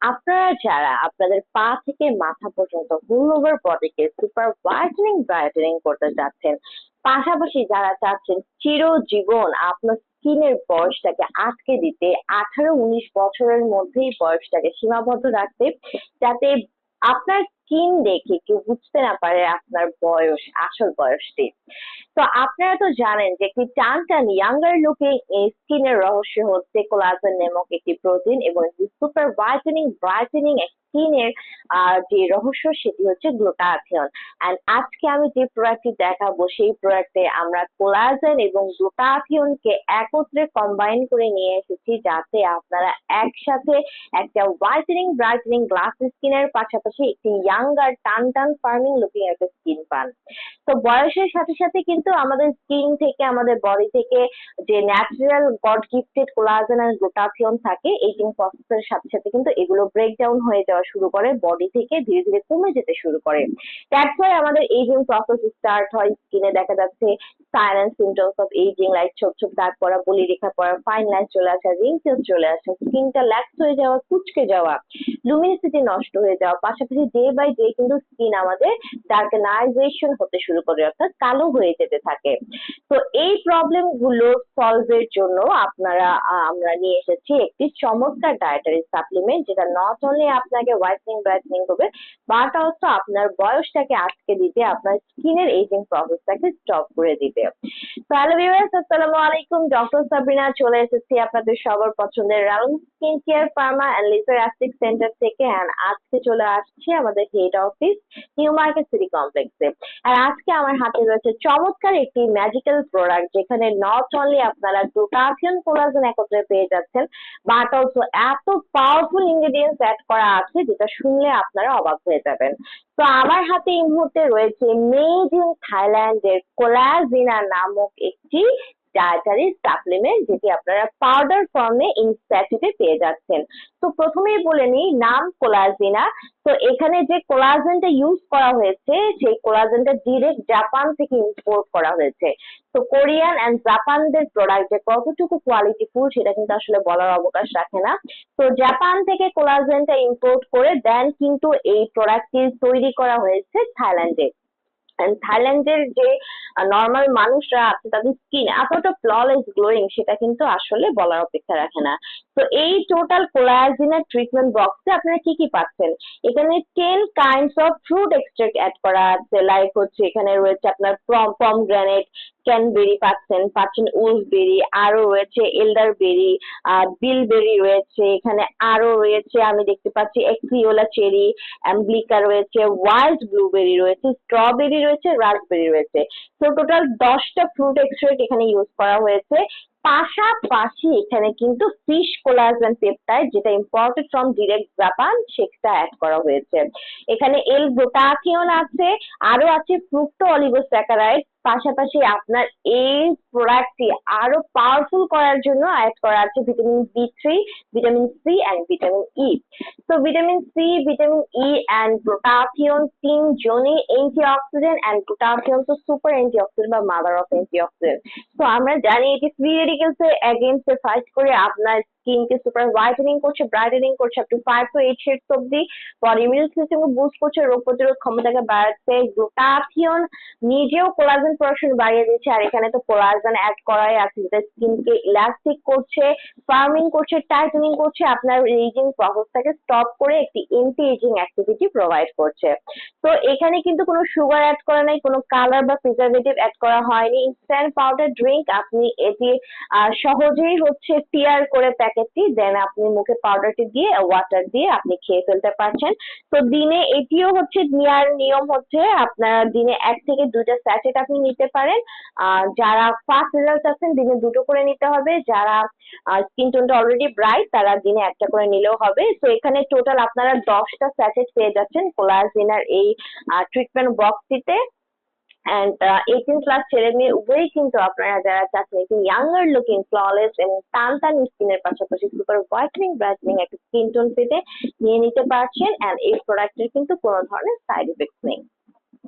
আপনারা যারা আপনাদের পা থেকে মাথা পর্যন্ত ফুল ওভার বডিকে সুপার হোয়াইটেনিং ব্রাইটেনিং করতে চাচ্ছেন, পাশাপাশি যারা চাচ্ছেন চিরজীবন আপনার স্কিনের বয়সটাকে আটকে দিতে, আঠারো উনিশ বছরের মধ্যেই বয়সটাকে সীমাবদ্ধ রাখতে, যাতে আপনার স্কিন দেখে কেউ বুঝতে না পারে আপনার বয়স, আসল বয়সটি। তো আপনারা তো জানেন যে একটি টান টান ইয়াঙ্গার লুকিং স্কিনের রহস্য হচ্ছে কোলাজেন নামক একটি প্রোটিন এবং একটি সুপার হোয়াইটেনিং ব্রাইটেনিং স্কিনের যে রহস্য, সেটি হচ্ছে গ্লুটাথিয়ন অ্যান্ড আজকে আমি যে প্রোডাক্টটি দেখাবো, সেই প্রোডাক্টে আমরা কোলাজেন এবং গ্লুটাথিয়নকে একত্রে কম্বাইন করে নিয়ে এসেছি, যাতে আপনারা একসাথে একটা হোয়াইটেনিং ব্রাইটেনিং গ্লাস স্কিনের পাশাপাশি একটি ইয়াঙ্গার টান টান ফার্মিং লুকিং একটা স্কিন পান। তো বয়সের সাথে সাথে কিন্তু আমাদের স্কিন থেকে, আমাদের বডি থেকে যে ন্যাচারাল গড গিফটেড কোলাজেন আর গ্লুটাথিয়ন থাকে এইটিং প্রসেসের সাথে সাথে কিন্তু এগুলো ব্রেকডাউন হয়ে যাওয়া শুরু করে বডি থেকে ধীরে ধীরে কমে যেতে শুরু করে। দ্যাটস ওয়াই আমাদের এইজিং প্রসেস স্টার্ট হয়। স্কিনে দেখা যাচ্ছে sign symptoms of ageing like ছোপ ছোপ দাগ পড়া, বলি রেখা পড়া ফাইন লাইন চলে আসা রিঙ্কেলস চলে আসা স্কিনটা ল্যাক্স হয়ে যাওয়া, কুচকে যাওয়া লুমিনিসিটি নষ্ট হয়ে যাওয়া, পাশাপাশি ডে বাই ডে কিন্তু স্কিন আমাদের ডার্কেনাইজেশন হতে শুরু করে, অর্থাৎ কালো হয়ে যেতে থাকে। তো এই প্রবলেমগুলো সলভের জন্য আপনারা আমরা নিয়ে এসেছি একটি চমৎকার ডায়েটারি সাপ্লিমেন্ট যেটা নট অনলি আপনাকে হোয়াইটনিং ব্রাইটনিং করবে বাট অলসো আপনার বয়সটাকে আটকে দিতে আপনার স্কিনের এজিং প্রসেসটাকে স্টপ করে দিবে। তাহলে ভিউয়ার্স আসসালামু আলাইকুম। ডক্টর সাবিনা চলে এসেছি আপনাদের সবার পছন্দের round skin care pharma and laser aesthetic centre থেকে অ্যান্ড আজকে চলে আসছি আমাদের head office new market city কমপ্লেক্সে আর আজকে আমার হাতে রয়েছে চমৎকার একটি ম্যাজিক্যাল প্রোডাক্ট যেখানে নট অনলি আপনারা গ্লুটাথিয়ন কোলাজেন একত্রে পেয়ে যাচ্ছেন বাট অলসো এত পাওয়ারফুল ইনগ্রেডিয়েন্টস অ্যাড করা আছে, যেটা শুনলে আপনারা অবাক হয়ে যাবেন। তো আমার হাতে এই মুহূর্তে রয়েছে মেড ইন থাইল্যান্ডের কোলাজিনা নামক একটি ডায়েটারি সাপ্লিমেন্ট যেটি আপনারা পাউডার ফর্মে ইনস্ট্যাটিতে পেয়ে যাচ্ছেন। তো প্রথমেই বলে নিই, নাম কোলাজিনা। তো এখানে যে কোলাজেনটা ইউজ করা হয়েছে, সেই কোলাজেনটা ডিরেক্ট জাপান থেকে ইম্পোর্ট করা হয়েছে। তো কোরিয়ান অ্যান্ড জাপানদের প্রোডাক্ট যে কতটুকু কোয়ালিটি ফুল সেটা কিন্তু আসলে বলার অবকাশ রাখে না। তো জাপান থেকে কোলাজেনটা ইম্পোর্ট করে দেন কিন্তু এই প্রোডাক্টটি তৈরি করা হয়েছে থাইল্যান্ডে। থাইল্যান্ডের যে নর্মাল মানুষরা আছে তাদের স্কিন এতটা ফ্ললেস গ্লোয়িং সেটা কিন্তু আসলে বলার অপেক্ষা রাখে না। তো এই টোটাল কোলাজিনের ট্রিটমেন্ট বক্সে আপনারা কি কি পাচ্ছেন? এখানে ten kinds of fruit extract add করা আছে। লাইক হচ্ছে এখানে রয়েছে আপনার পমগ্রানেট পম গ্রানেট ক্যানবেরি পাচ্ছেন পাচ্ছেন উলসবেরি আরও রয়েছে এলডারবেরি বিলবেরি রয়েছে, এখানে আরও রয়েছে, আমি দেখতে পাচ্ছি এক্সিওলা চেরি অ্যাম্বলিকা রয়েছে ওয়াইল্ড ব্লুবেরি রয়েছে স্ট্রবেরি রয়েছে রাসবেরি রয়েছে। তো টোটাল দশটা ফ্রুট এক্সট্রাক্ট এখানে ইউজ করা হয়েছে। পাশাপাশি এখানে কিন্তু ফিশ কোলাজেন পেপটাইড যেটা ইম্পোর্টেড ফ্রম ডিরেক্ট জাপান সেটা অ্যাড করা হয়েছে। এখানে এল গ্লুটাথিয়ন আছে? আরও আছে ফ্রুক্টো অলিগোস্যাকারাইড পাশাপাশি আপনার এই প্রোডাক্টটি আরও পাওয়ারফুল করার জন্য অ্যাড করা আছে vitamin B three vitamin C and vitamin E তো vitamin C vitamin E and glutathione তিনজনই অ্যান্টিঅক্সিডেন্ট অ্যান্ড গ্লুটাথিয়ন তো সুপার অ্যান্টিঅক্সিডেন্ট বা মাদার অফ অ্যান্টিঅক্সিডেন্ট তো আমরা জানি এটি ফ্রি রেডিকেলস এর এগেইনস্টে ফাইট করে আপনার স্কিনকে সুপার হোয়াইটেনিং করছে ব্রাইটেনিং করছে up to five to eight shades অব্দি বডি ইমিউন সিস্টেমকে বুস্ট করছে, রোগ প্রতিরোধ ক্ষমতাকে বাড়াচ্ছে গ্লুটাথিয়ন নিজেও কোলাজেন প্রোডাকশন বাড়িয়ে দিচ্ছে, আর এখানে তো কোলাজেন অ্যাড করাই আছে, যেটা স্কিনকে ইলাস্টিক করছে ফার্মিং করছে টাইটেনিং করছে, আপনার এজিং প্রসেসটাকে স্টপ করে একটি এন্টি এজিং অ্যাক্টিভিটি প্রোভাইড করছে। তো এখানে কিন্তু কোনো সুগার অ্যাড করা নাই, কোনো কালার বা প্রিজারভেটিভ অ্যাড করা হয়নি। ইনস্ট্যান্ট পাউডার ড্রিঙ্ক আপনি এটি সহজেই হচ্ছে টিয়ার করে প্যাকেটটি দেন আপনি মুখে পাউডারটি দিয়ে ওয়াটার দিয়ে আপনি খেয়ে ফেলতে পারছেন। তো দিনে এটিও হচ্ছে নেওয়ার নিয়ম হচ্ছে আপনার দিনে এক থেকে দুইটা স্যাচেট আপনি নিতে পারেন। যারা ফার্স্ট রেজাল্ট আছেন, দিনে দুটো করে নিতে হবে। যারা স্কিন টোনটা অলরেডি ব্রাইট তারা দিনে একটা করে নিলেও হবে। তো এখানে টোটাল আপনারা দশটা স্যাচেট পেয়ে যাচ্ছেন কোলাজিনার এই ট্রিটমেন্ট বক্সটিতে অ্যান্ড এইটিন ক্লাস ছেলে মেয়ে উভয়ই কিন্তু আপনারা যারা চাচ্ছেন একটু ইয়াঙ্গার লুকিং ফ্ললেস এবং টান টান স্কিনের পাশাপাশি সুপার হোয়াইটনিং ব্রাইটনিং একটা স্কিন টোন পেতে নিয়ে নিতে পারছেন অ্যান্ড এই প্রোডাক্টের কিন্তু কোনো ধরনের সাইড ইফেক্ট নেই।